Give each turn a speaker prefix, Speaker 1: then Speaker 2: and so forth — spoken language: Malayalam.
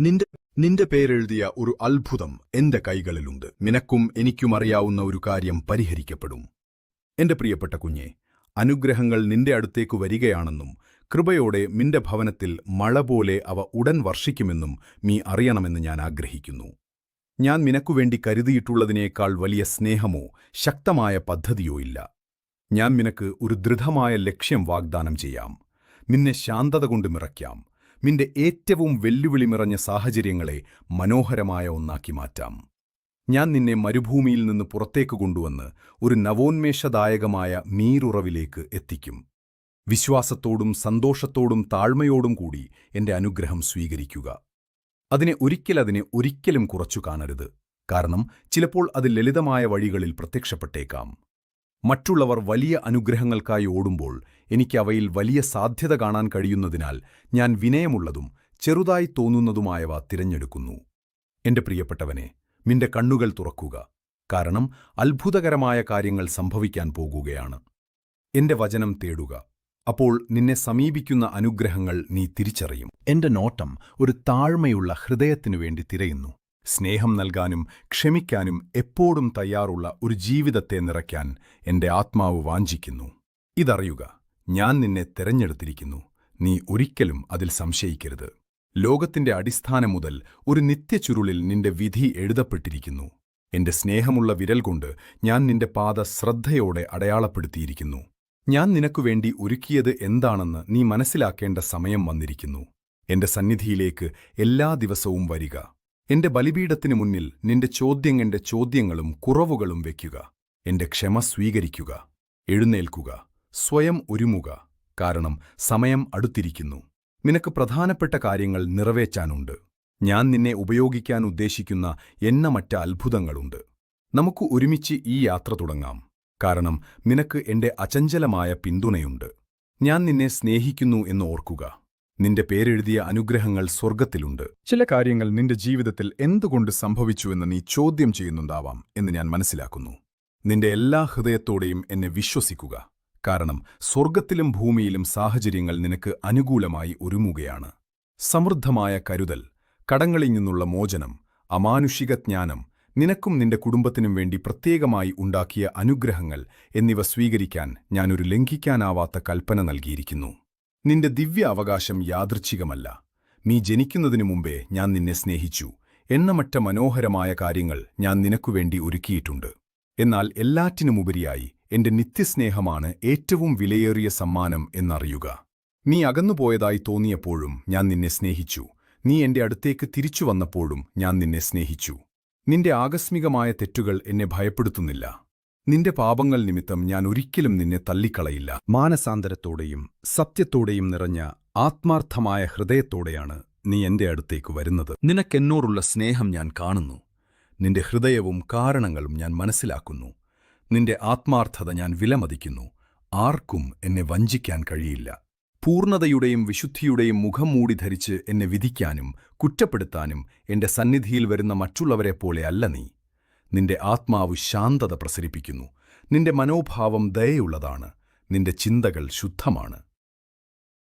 Speaker 1: നിന്റെ നിന്റെ പേരെഴുതിയ ഒരു അത്ഭുതം എന്റെ കൈകളിലുണ്ട്. നിനക്കും എനിക്കും അറിയാവുന്ന ഒരു കാര്യം പരിഹരിക്കപ്പെടും. എന്റെ പ്രിയപ്പെട്ട കുഞ്ഞെ അനുഗ്രഹങ്ങൾ നിന്റെ അടുത്തേക്കു വരികയാണെന്നും കൃപയോടെ നിന്റെ ഭവനത്തിൽ മഴ പോലെ അവ ഉടൻ വർഷിക്കുമെന്നും നീ അറിയണമെന്ന് ഞാൻ ആഗ്രഹിക്കുന്നു. ഞാൻ നിനക്കുവേണ്ടി കരുതിയിട്ടുള്ളതിനേക്കാൾ വലിയ സ്നേഹമോ ശക്തമായ പദ്ധതിയോ ഇല്ല. ഞാൻ നിനക്ക് ഒരു ദൃഢമായ ലക്ഷ്യം വാഗ്ദാനം ചെയ്യാം. നിന്നെ ശാന്തത കൊണ്ട് മിറയ്ക്കാം നിന്റെ ഏറ്റവും വെല്ലുവിളി നിറഞ്ഞ സാഹചര്യങ്ങളെ മനോഹരമായ ഒന്നാക്കി മാറ്റാം. ഞാൻ നിന്നെ മരുഭൂമിയിൽ നിന്ന് പുറത്തേക്ക് കൊണ്ടുവന്ന് ഒരു നവോന്മേഷദായകമായ നീരുറവിലേക്ക് എത്തിക്കും. വിശ്വാസത്തോടും സന്തോഷത്തോടും താഴ്മയോടും കൂടി എന്റെ അനുഗ്രഹം സ്വീകരിക്കുക. അതിനെ ഒരിക്കലതിനെ ഒരിക്കലും കുറച്ചു കാണരുത്. കാരണം ചിലപ്പോൾ അത് ലളിതമായ വഴികളിൽ പ്രത്യക്ഷപ്പെട്ടേക്കാം. മറ്റുള്ളവർ വലിയ അനുഗ്രഹങ്ങൾക്കായി ഓടുമ്പോൾ എനിക്ക് അവയിൽ വലിയ സാധ്യത കാണാൻ കഴിയുന്നതിനാൽ ഞാൻ വിനയമുള്ളതും ചെറുതായി തോന്നുന്നതുമായവ തിരഞ്ഞെടുക്കുന്നു. എന്റെ പ്രിയപ്പെട്ടവനെ നിന്റെ കണ്ണുകൾ തുറക്കുക. കാരണം അത്ഭുതകരമായ കാര്യങ്ങൾ സംഭവിക്കാൻ പോകുകയാണ്. എന്റെ വചനം തേടുക. അപ്പോൾ നിന്നെ സമീപിക്കുന്ന അനുഗ്രഹങ്ങൾ നീ തിരിച്ചറിയും. എന്റെ നോട്ടം ഒരു താഴ്മയുള്ള ഹൃദയത്തിനു വേണ്ടി തിരയുന്നു. സ്നേഹം നൽകാനും ക്ഷമിക്കാനും എപ്പോഴും തയ്യാറുള്ള ഒരു ജീവിതത്തെ നിറയ്ക്കാൻ എന്റെ ആത്മാവ് വാഞ്ചിക്കുന്നു. ഇതറിയുക ഞാൻ നിന്നെ തെരഞ്ഞെടുത്തിരിക്കുന്നു. നീ ഒരിക്കലും അതിൽ സംശയിക്കരുത്. ലോകത്തിന്റെ അടിസ്ഥാനം മുതൽ ഒരു നിത്യചുരുളിൽ നിന്റെ വിധി എഴുതപ്പെട്ടിരിക്കുന്നു. എന്റെ സ്നേഹമുള്ള വിരൽ കൊണ്ട് ഞാൻ നിന്റെ പാത ശ്രദ്ധയോടെ അടയാളപ്പെടുത്തിയിരിക്കുന്നു. ഞാൻ നിനക്കുവേണ്ടി ഒരുക്കിയത് എന്താണെന്ന് നീ മനസ്സിലാക്കേണ്ട സമയം വന്നിരിക്കുന്നു. എന്റെ സന്നിധിയിലേക്ക് എല്ലാ ദിവസവും വരിക. എന്റെ ബലിപീഠത്തിനു മുന്നിൽ നിന്റെ ചോദ്യങ്ങളുടെ ചോദ്യങ്ങളും കുറവുകളും വയ്ക്കുക എന്റെ ക്ഷമ സ്വീകരിക്കുക. എഴുന്നേൽക്കുക. സ്വയം ഒരുമുക കാരണം സമയം അടുത്തിരിക്കുന്നു. നിനക്ക് പ്രധാനപ്പെട്ട കാര്യങ്ങൾ നിറവേറ്റാനുണ്ട്. ഞാൻ നിന്നെ ഉപയോഗിക്കാൻ ഉദ്ദേശിക്കുന്ന എണ്ണമറ്റ അത്ഭുതങ്ങളുണ്ട്. നമുക്ക് ഒരുമിച്ച് ഈ യാത്ര തുടങ്ങാം. കാരണം നിനക്ക് എന്റെ അചഞ്ചലമായ പിന്തുണയുണ്ട്. ഞാൻ നിന്നെ സ്നേഹിക്കുന്നു എന്ന് ഓർക്കുക. നിന്റെ പേരെഴുതിയ അനുഗ്രഹങ്ങൾ സ്വർഗത്തിലുണ്ട് ചില കാര്യങ്ങൾ നിന്റെ ജീവിതത്തിൽ എന്തുകൊണ്ട് സംഭവിച്ചുവെന്ന് നീ ചോദ്യം ചെയ്യുന്നുണ്ടാവാം എന്ന് ഞാൻ മനസ്സിലാക്കുന്നു. നിന്റെ എല്ലാ ഹൃദയത്തോടെയും എന്നെ വിശ്വസിക്കുക. കാരണം സ്വർഗത്തിലും ഭൂമിയിലും സാഹചര്യങ്ങൾ നിനക്ക് അനുകൂലമായി ഒരുങ്ങുകയാണ്. സമൃദ്ധമായ കരുതൽ കടങ്ങളിൽ നിന്നുള്ള മോചനം അമാനുഷിക ജ്ഞാനം നിനക്കും നിന്റെ കുടുംബത്തിനും വേണ്ടി പ്രത്യേകമായി ഉണ്ടാക്കിയ അനുഗ്രഹങ്ങൾ എന്നിവ സ്വീകരിക്കാൻ ഞാനൊരു ലംഘിക്കാനാവാത്ത കൽപ്പന നൽകിയിരിക്കുന്നു. നിന്റെ ദിവ്യ അവകാശം യാദൃച്ഛികമല്ല. നീ ജനിക്കുന്നതിനു മുമ്പേ ഞാൻ നിന്നെ സ്നേഹിച്ചു. എണ്ണമറ്റ മനോഹരമായ കാര്യങ്ങൾ ഞാൻ നിനക്കുവേണ്ടി ഒരുക്കിയിട്ടുണ്ട്. എന്നാൽ എല്ലാറ്റിനുമുപരിയായി എന്റെ നിത്യസ്നേഹമാണ് ഏറ്റവും വിലയേറിയ സമ്മാനം എന്നറിയുക. നീ അകന്നുപോയതായി തോന്നിയപ്പോഴും ഞാൻ നിന്നെ സ്നേഹിച്ചു. നീ എന്റെ അടുത്തേക്ക് തിരിച്ചു വന്നപ്പോഴും ഞാൻ നിന്നെ സ്നേഹിച്ചു. നിന്റെ ആകസ്മികമായ തെറ്റുകൾ എന്നെ ഭയപ്പെടുത്തുന്നില്ല. നിന്റെ പാപങ്ങൾ നിമിത്തം ഞാൻ ഒരിക്കലും നിന്നെ തള്ളിക്കളയില്ല. മാനസാന്തരത്തോടെയും സത്യത്തോടെയും നിറഞ്ഞ ആത്മാർത്ഥമായ ഹൃദയത്തോടെയാണ് നീ എന്റെ അടുത്തേക്ക് വരുന്നത്. നിനക്കെന്നോടുള്ള സ്നേഹം ഞാൻ കാണുന്നു. നിന്റെ ഹൃദയവും കാരണങ്ങളും ഞാൻ മനസ്സിലാക്കുന്നു. നിന്റെ ആത്മാർത്ഥത ഞാൻ വിലമതിക്കുന്നു. ആർക്കും എന്നെ വഞ്ചിക്കാൻ കഴിയില്ല. പൂർണതയുടെയും വിശുദ്ധിയുടെയും മുഖം മൂടി ധരിച്ച് എന്നെ വിധിക്കാനും കുറ്റപ്പെടുത്താനും എന്റെ സന്നിധിയിൽ വരുന്ന മറ്റുള്ളവരെപ്പോലെയല്ല നീ. നിന്റെ ആത്മാവ് ശാന്തത പ്രസരിപ്പിക്കുന്നു. നിന്റെ മനോഭാവം ദയയുള്ളതാണ്. നിന്റെ ചിന്തകൾ ശുദ്ധമാണ്.